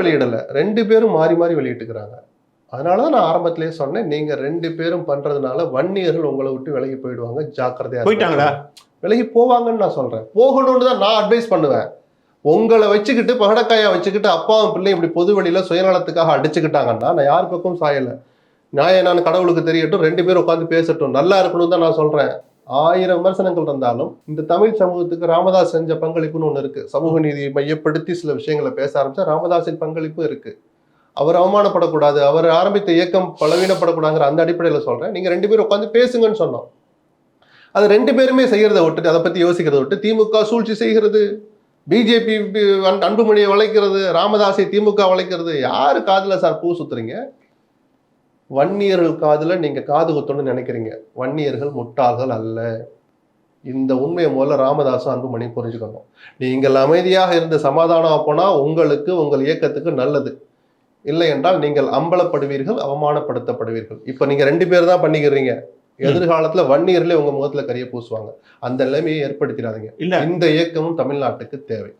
வெளியிடல. ரெண்டு பேரும் மாறி மாறி வெளியிட்டுக்கிறாங்க. அதனாலதான் நான் ஆரம்பத்திலேயே சொன்னேன் நீங்க ரெண்டு பேரும் பண்றதுனால வன்னியர்கள் உங்களை விட்டு விலகி போயிடுவாங்க. ஜாக்கிரதையா. போயிட்டாங்களா? விலகி போவாங்கன்னு நான் சொல்றேன். போகணும்னு தான் நான் அட்வைஸ் பண்ணுவேன். உங்களை வச்சுக்கிட்டு பகடக்காயா வச்சுக்கிட்டு அப்பாவும் பிள்ளையும் இப்படி பொது வெளியில சுயநலத்துக்காக அடிச்சுக்கிட்டாங்கன்னா நான் யார் பக்கம் சாயல. நான் நான் கடவுளுக்கு தெரியட்டும் ரெண்டு பேரும் உட்காந்து பேசட்டும். நல்லா இருக்கணும் தான் நான் சொல்றேன். ஆயிரம் விமர்சனங்கள் இருந்தாலும் இந்த தமிழ் சமூகத்துக்கு ராமதாஸ் செஞ்ச பங்களிப்புன்னு ஒன்று இருக்கு. சமூக நீதியை மையப்படுத்தி சில விஷயங்களை பேச ஆரம்பிச்சா ராமதாஸின் பங்களிப்பும் இருக்கு. அவர் அவமானப்படக்கூடாது அவர் ஆரம்பித்த இயக்கம் பலவீனப்படக்கூடாதுங்கிற அந்த அடிப்படையில் சொல்றேன். நீங்க ரெண்டு பேரும் உட்காந்து பேசுங்கன்னு சொன்னோம். அது ரெண்டு பேருமே செய்யறதை விட்டுட்டு அதை பத்தி யோசிக்கிறத விட்டு திமுக சூழ்ச்சி செய்கிறது பிஜேபி அன்புமணியை வளைக்கிறது ராமதாஸை திமுக வளைக்கிறது யாரு காதில் சார் பூ சுத்துறீங்க? வன்னியர்கள் காதுல நீங்க காது குத்தணும்னு நினைக்கிறீங்க. வன்னியர்கள் முட்டாள்கள் அல்ல. இந்த உண்மையை முதல்ல ராமதாசும் அன்புமணி புரிஞ்சுக்கணும். நீங்கள் அமைதியாக இருந்து சமாதானம் போனா உங்களுக்கு உங்கள் இயக்கத்துக்கு நல்லது. இல்லை என்றால் நீங்கள் அம்பலப்படுவீர்கள் அவமானப்படுத்தப்படுவீர்கள். இப்ப நீங்க ரெண்டு பேர் தான் பண்ணிக்கிறீங்க. எதிர்காலத்துல வன்னியர்களே உங்க முகத்துல கரிய பூசுவாங்க. அந்த நிலைமையை ஏற்படுத்திடாதீங்க. இல்ல. இந்த இயக்கமும் தமிழ்நாட்டுக்கு தேவை.